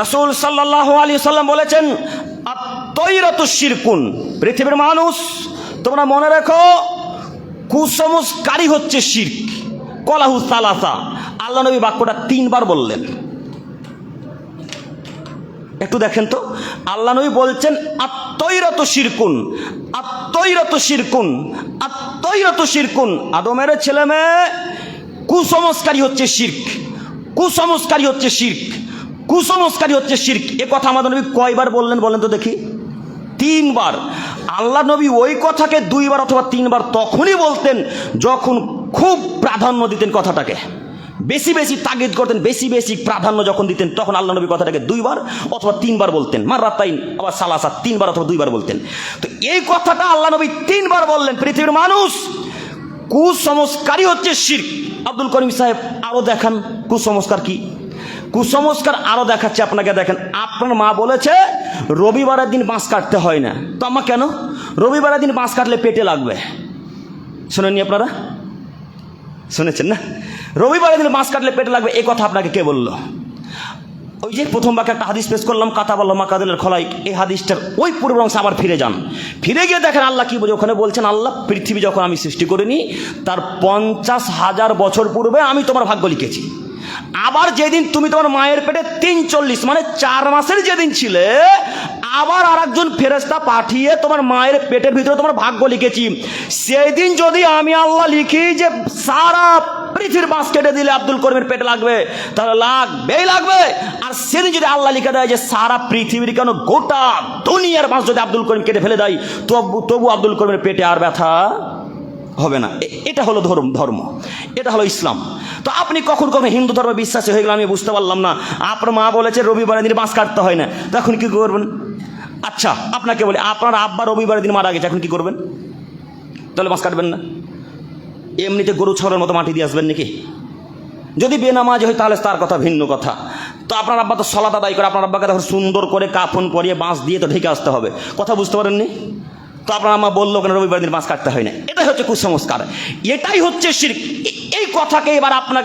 রাসূল সাল্লাল্লাহু আলাইহি সাল্লাম বলেছেন তৈরত শিরকুন পৃথিবীর মানুষ, তোমরা মনে রেখো কুসংস্কারই হচ্ছে শির্ক, কলাহু সালাসা। আল্লাহ নবী বাক্যটা তিনবার বললেন। একটু দেখেন তো, আল্লাহ নবী বলছেন আত্মৈরত শিরকুন আত্মৈরত শিরকুন আত্মৈরত শিরকুন আদমের ছেলে মেয়ে কুসংস্কারী হচ্ছে শির্ক কুসংস্কারী হচ্ছে শির্ক। কুসংস্কারী হচ্ছে শির্ক। এ কথা আমাদের নবী কয়বার বললেন বলেন তো দেখি। তিনবার। আল্লাহ নবী ওই কথাকে দুইবার অথবা তিনবার তখনই বলতেন যখন খুব প্রাধান্য দিতেন কথাটাকে। বেশি বেশি তাগিদ করতেন, বেশি বেশি প্রাধান্য যখন দিতেন, তখন আল্লাহ নবী কথাটাকে দুইবার অথবা তিনবার বলতেন। মার রাতাইন আবার সালাসা তিনবার অথবা দুইবার বলতেন। তো এই কথাটা আল্লাহ নবী তিনবার বললেন পৃথিবীর মানুষ। কুসংস্কারই হচ্ছে শির্ক। আব্দুল করিম সাহেব আরও দেখান, কুসংস্কার কি? কুসংস্কার আরও দেখাচ্ছে আপনাকে, দেখেন, আপনার মা বলেছে, রবিবারের দিন বাঁশ কাটতে হয় না। তো আমা কেন? রবিবারের দিন বাঁশ কাটলে পেটে লাগবে। শোনেননি আপনারা? শুনেছেন না? রবিবারের দিন বাঁশ কাটলে পেটে লাগবে এই কথা আপনাকে কে বলল? ওই যে প্রথম বাক্যে একটা হাদিস পেশ করলাম, কাতা বললাম মাকাদুলের খলাই, এই হাদিসটার ওই পূর্ব অংশে আবার ফিরে যান। ফিরে গিয়ে দেখেন আল্লাহ কি বলে, ওখানে বলছেন, আল্লাহ, পৃথিবী যখন আমি সৃষ্টি করিনি, তার পঞ্চাশ হাজার বছর পূর্বে আমি তোমার ভাগ্য লিখেছি। আবার যেদিন তুমি তোমার মায়ের পেটে তিন চল্লিশ মানে চার মাসের যেদিন ছিলে, আবার আর একজন ফেরেস্তা পাঠিয়ে তোমার মায়ের পেটের ভিতরে তোমার ভাগ্য লিখেছি। সেই দিন যদি আমি আল্লাহ লিখি যে সারা পৃথিবীর বাঁশ কেটে দিলে আব্দুল করিমের পেটে লাগবে, তাহলে লাগবেই লাগবে। আর সেদিন যদি আল্লাহ লিখে দেয় যে সারা পৃথিবীর কেন গোটা দুনিয়ার বাঁশ যদি আব্দুল করিম কেটে ফেলে দেয়, তবু তবু আব্দুল করিমের পেটে আর ব্যথা হবে না। এটা হলো ধর্ম ধর্ম। এটা হলো ইসলাম। তো আপনি কখন কখন হিন্দু ধর্মে বিশ্বাসী হয়ে গেলে আমি বুঝতে পারলাম না। আপনার মা বলেছে, রবিবারের দিন বাঁশ কাটতে হয় না। তখন কি করবেন? আচ্ছা আপনাকে বলি, আপনার আব্বা রবিবারের দিন মারা গেছে, এখন কি করবেন? তাহলে বাঁশ কাটবেন না। এমনিতে গরু ছড়ের মতো মাটি দিয়ে আসবেন নাকি? যদি বেনামাজ হয়, তাহলে তার কথা ভিন্ন কথা। তো আপনার আব্বা তো সলাত আদায় করে, আপনার আব্বাকে তখন সুন্দর করে কাফন পরিয়ে বাঁশ দিয়ে তো ঢেকে আসতে হবে। কথা বুঝতে পারেননি? তো আপনার আম্মা বলল কেন রবিবার দিন বাঁশ কাটতে হয় না। এটাই হচ্ছে কুসংস্কার। এটাই হচ্ছে শির্ক। এই কথাকে এবার আপনাকে